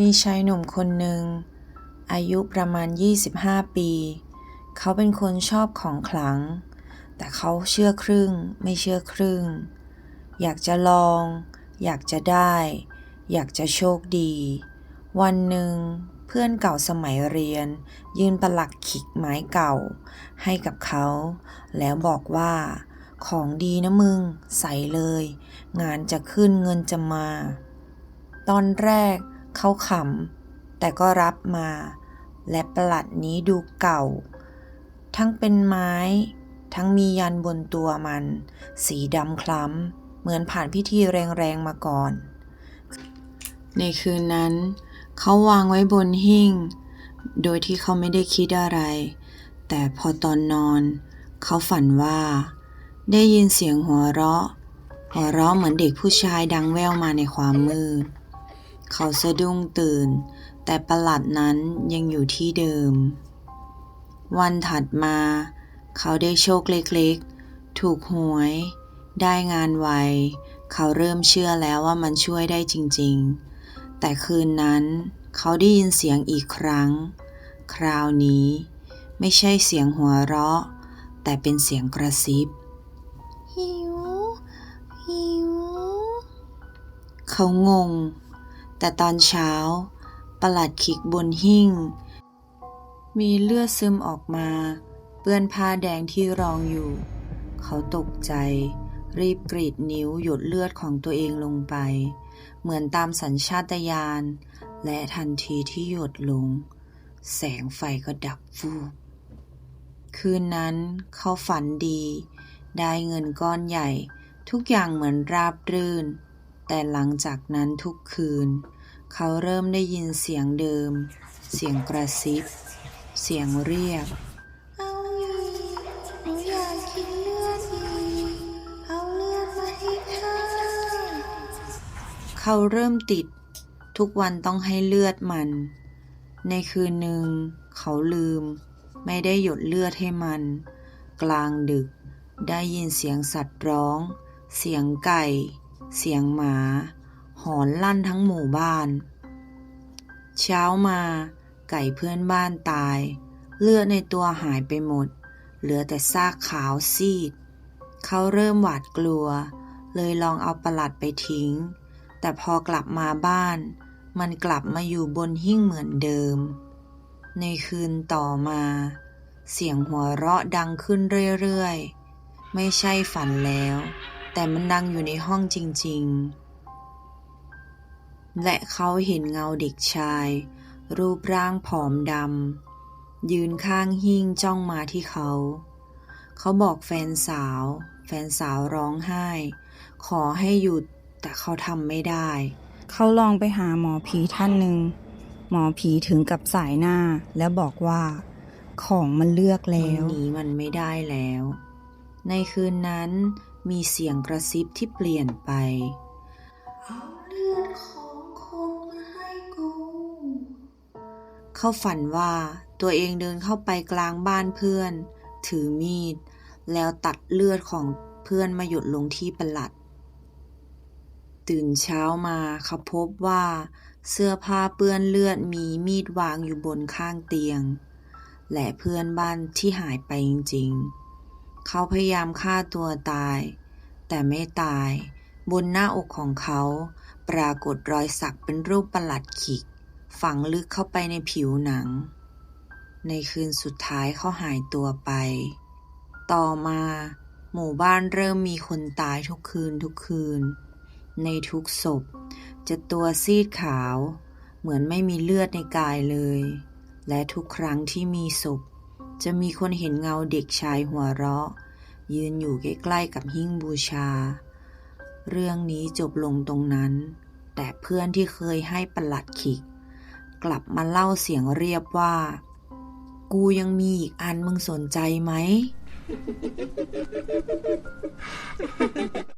มีชายหนุ่มคนหนึ่ง อายุประมาณ 25 ปี เขาเป็นคนชอบของขลัง แต่เขาเชื่อครึ่ง ไม่เชื่อครึ่ง อยากจะลอง อยากจะได้ อยากจะโชคดี วันหนึ่งเพื่อนเก่าสมัยเรียน ยืนประหลักขิกไม้เก่า ให้กับเขา แล้วบอกว่า ของดีนะมึง ใส่เลย งานจะขึ้นเงินจะมา ตอนแรกเเขาขำแต่ก็รับมา และประหลัดนี้ดูเก่า ทั้งเป็นไม้ ทั้งมียันบนตัวมัน สีดำคล้ำ เหมือนผ่านพิธีแรงๆมาก่อน ในคืนนั้น เขาวางไว้บนหิ้ง โดยที่เขาไม่ได้คิดอะไร แต่พอตอนนอน เขาฝันว่า ได้ยินเสียงหัวเราะ หัวเราะเหมือนเด็กผู้ชายดังแว่วมาในความมืด เขาสะดุ้งตื่น แต่ประหลัดนั้นยังอยู่ที่เดิม วันถัดมา เขาได้โชคเล็กๆ ถูกหวย ได้งานไว เขาเริ่มเชื่อแล้วว่ามันช่วยได้จริงๆ แต่คืนนั้นเขาได้ยินเสียงอีกครั้ง คราวนี้ ไม่ใช่เสียงหัวเราะ แต่เป็นเสียงกระซิบ หิว หิว เขางง แต่ตอนเช้า ประหลัดขิกบนหิ้ง มีเลือดซึมออกมา เปื้อนผ้าแดงที่รองอยู่ เขาตกใจ รีบกรีดนิ้วหยดเลือดของตัวเองลงไป เหมือนตามสัญชาตญาณ และทันทีที่หยดลง แสงไฟก็ดับฟูบคืนนั้นเขาฝันดี ได้เงินก้อนใหญ่ ทุกอย่างเหมือนราบรื่น แต่หลังจากนั้นทุกคืน เขาเริ่มได้ยินเสียงเดิม เสียงกระซิบ เสียงเรียก เอาอีกหนูอยากกินเลือดอีกเอาเลือดมาให้ข้าเขาเริ่มติด ทุกวันต้องให้เลือดมัน ในคืนหนึ่ง เขาลืม ไม่ได้หยดเลือดให้มัน กลางดึก ได้ยินเสียงสัตว์ร้อง เสียงไก่ เสียงหมา หอนลั่นทั้งหมู่บ้าน เช้ามาไก่เพื่อนบ้านตาย เลือดในตัวหายไปหมด เหลือแต่ซากขาวซีด เขาเริ่มหวาดกลัว เลยลองเอาประหลัดไปทิ้ง แต่พอกลับมาบ้าน มันกลับมาอยู่บนหิ้งเหมือนเดิม ในคืนต่อมา เสียงหัวเราะดังขึ้นเรื่อยๆ ไม่ใช่ฝันแล้ว แต่มันดังอยู่ในห้องจริง ๆ และเขาเห็นเงาเด็กชาย รูปร่างผอมดำยืนข้างหิ้งจ้องมาที่เขา เขาบอกแฟนสาว แฟนสาวร้องไห้ ขอให้หยุดแต่เขาทำไม่ได้ เขาลองไปหาหมอผีท่านหนึ่งหมอผีถึงกับสายหน้าแล้วบอกว่า ของมันเลือกมัแล้นวหนีมันไม่ได้แล้ว ในคืนนั้นมีเสียงกระซิบที่เปลี่ยนไป เขาฝันว่าตัวเองเดินเข้าไปกลางบ้านเพื่อน ถือมีด แล้วตัดเลือดของเพื่อนมาหยดลงที่ประหลัด ตื่นเช้ามาเขาพบว่าเสื้อผ้าเปื้อนเลือดมีมีดวางอยู่บนข้างเตียง และเพื่อนบ้านที่หายไปจริงๆ เขาพยายามฆ่าตัวตาย แต่ไม่ตาย บนหน้าอกของเขา ปรากฏรอยสักเป็นรูปประหลัดขิก ฝังลึกเข้าไปในผิวหนัง ในคืนสุดท้ายเขาหายตัวไป ต่อมา หมู่บ้านเริ่มมีคนตายทุกคืนทุกคืน ในทุกศพ จะตัวซีดขาว เหมือนไม่มีเลือดในกายเลย และทุกครั้งที่มีศพ จะมีคนเห็นเงาเด็กชายหัวเราะ ยืนอยู่ใกล้ๆกับหิ้งบูชา เรื่องนี้จบลงตรงนั้น แต่เพื่อนที่เคยให้ประหลัดขิก กลับมาเล่าเสียงเรียบว่า กูยังมีอีกอันมึงสนใจไหม